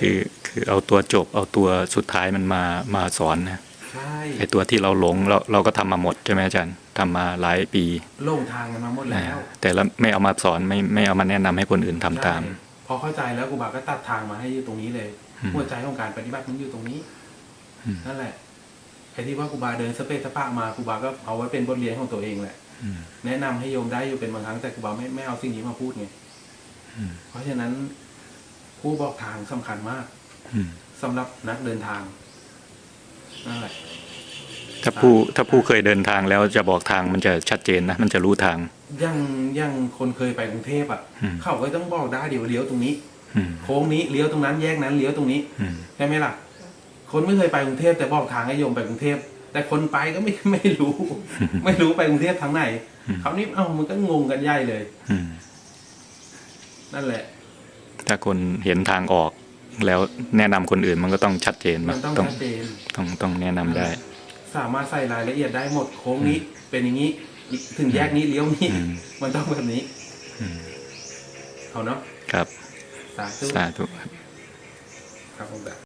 คือคือเอาตัวจบเอาตัวสุดท้ายมันมามาสอนนะใช่ไอตัวที่เราหลงเราเราก็ทำมาหมดใช่ไหมอาจารย์ทำมาหลายปีโล่งทางกันมาหมดแล้ว แต่แล้วไม่เอามาสอนไม่ไม่เอามาแนะนำให้คนอื่นทำตามใช่พอเข้าใจแล้วครูบาก็ตัดทางมาให้อยู่ตรงนี้เลยอืมหัวใจของการปฏิบัติมันอยู่ตรงนี้อืมนั่นแหละไอ้ที่ว่าครูบาเดินสเปซสปะมาครูบาก็เอาไว้เป็นบทเรียนของตัวเองแหละอืมแนะนำให้โยมได้อยู่เป็นบางครั้งแต่ครูบาไม่ไม่เอาสิ่งนี้มาพูดไงอืมเพราะฉะนั้น ผู้บอกทางสำคัญมากอืมสำหรับนักเดินทางนั่นแหละถ้าผู้ถ้าผู้เคยเดินทางแล้วจะบอกทางมันจะชัดเจนนะมันจะรู้ทางอยังอยังคนเคยไปกรุงเทพอะอืมเขาก็ต้องบอกได้เดี๋ยวเลี้ยวตรงนี้อืมโค้งนี้เลี้ยวตรงนั้นแยกนั้นเลี้ยวตรงนี้อืมใช่ไหมล่ะ คนไม่เคยไปกรุงเทพแต่บอกทางให้โยมไปกรุงเทพแต่คนไปก็ไม่ไม่รู้ ไม่รู้ไปกรุงเทพทางไหนคราวนี้เอ้ามันก็งงกันใหญ่เลยอืมนั่นแหละ ถ้าคนเห็นทางออก แล้วแนะนำคนอื่นมันก็ต้องชัดเจนมันต้องต้องชัดเจนต้องต้องแนะนำได้ สามารถใส่รายละเอียดได้หมดโค้งนี้เป็นอย่างนี้ถึงแยกนี้เลี้ยวนี้อืมมันต้องแบบนี้อืมเอาเนาะครับ สาธุสาธุครับผม